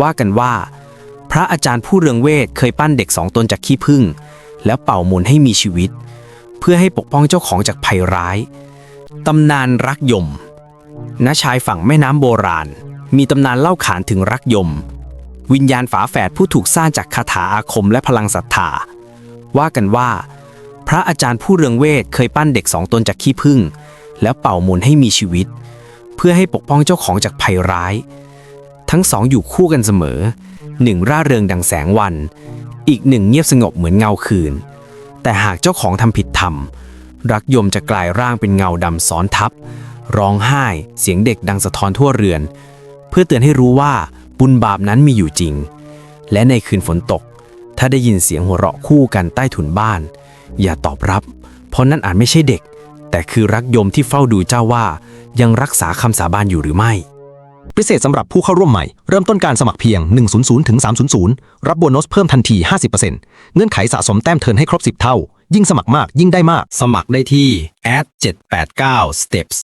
ว่ากันว่า พระอาจารย์ผู้เรืองเวทเคยปั้นเด็กสองตนจากขี้ผึ้งแล้วเป่ามนต์ให้มีชีวิต เพื่อให้ปกป้องเจ้าของจากภัยร้าย ตำนานรักยม ณ ชายฝั่งแม่น้ำโบราณ มีตำนานเล่าขานถึงรักยม วิญญาณฝาแฝดผู้ถูกสร้างจากคาถาอาคมและพลังศรัทธา ว่ากันว่า พระอาจารย์ผู้เรืองเวทเคยปั้นเด็กสองตนจากขี้ผึ้งแล้วเป่ามนต์ให้มีชีวิต เพื่อให้ปกป้องเจ้าของจากภัยร้าย ทั้งสองอยู่คู่กันเสมอ หนึ่งร่าเริงดังแสงวัน อีกหนึ่งเงียบสงบเหมือนเงาคืน แต่หากเจ้าของทำผิดธรรม รักยมจะกลายร่างเป็นเงาดำซ้อนทับ ร้องไห้ เสียงเด็กดังสะท้อนทั่วเรือน เพื่อเตือนให้รู้ว่าบุญบาปนั้นมีอยู่จริง และในคืนฝนตก ถ้าได้ยินเสียงหัวเราะคู่กันใต้ถุนบ้าน อย่าตอบรับ เพราะนั่นอาจไม่ใช่เด็ก แต่คือรักยมที่เฝ้าดูเจ้าว่ายังรักษาคำสาบานอยู่หรือไม่ พิเศษสำหรับผู้เข้าร่วมใหม่ เริ่มต้นการสมัครเพียง 100ถึง300 รับโบนัสเพิ่มทันที 50%เงื่อนไขสะสมแต้มเทิร์นให้ครบ 10 เท่า ยิ่งสมัครมากยิ่งได้มาก สมัครได้ที่ ad789steps